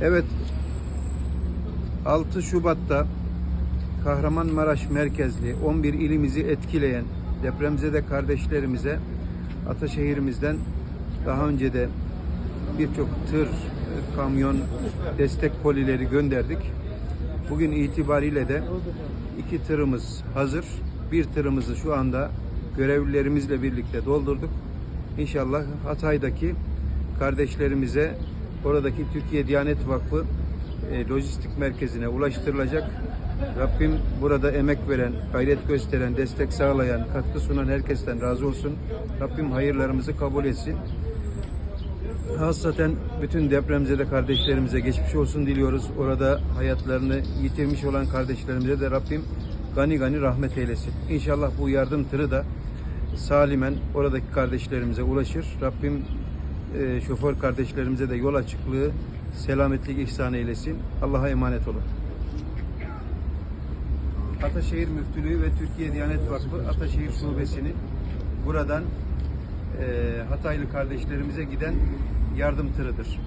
Evet 6 Şubat'ta Kahramanmaraş merkezli 11 ilimizi etkileyen depremzede kardeşlerimize Ataşehir'imizden daha önce de birçok tır, kamyon, destek kolileri gönderdik. Bugün itibariyle de iki tırımız hazır. Bir tırımızı şu anda görevlilerimizle birlikte doldurduk. İnşallah Hatay'daki kardeşlerimize oradaki Türkiye Diyanet Vakfı e, lojistik merkezine ulaştırılacak. Rabbim burada emek veren, gayret gösteren, destek sağlayan, katkı sunan herkesten razı olsun. Rabbim hayırlarımızı kabul etsin. Hassaten bütün depremzede kardeşlerimize geçmiş olsun diliyoruz. Orada hayatlarını yitirmiş olan kardeşlerimize de Rabbim gani gani rahmet eylesin. İnşallah bu yardım tırı da salimen oradaki kardeşlerimize ulaşır. Rabbim e, şoför kardeşlerimize de yol açıklığı, selametlik ihsan eylesin. Allah'a emanet olun. Ataşehir Müftülüğü ve Türkiye Diyanet Vakfı Ataşehir Şubesi'nin buradan e, Hataylı kardeşlerimize giden yardım tırıdır.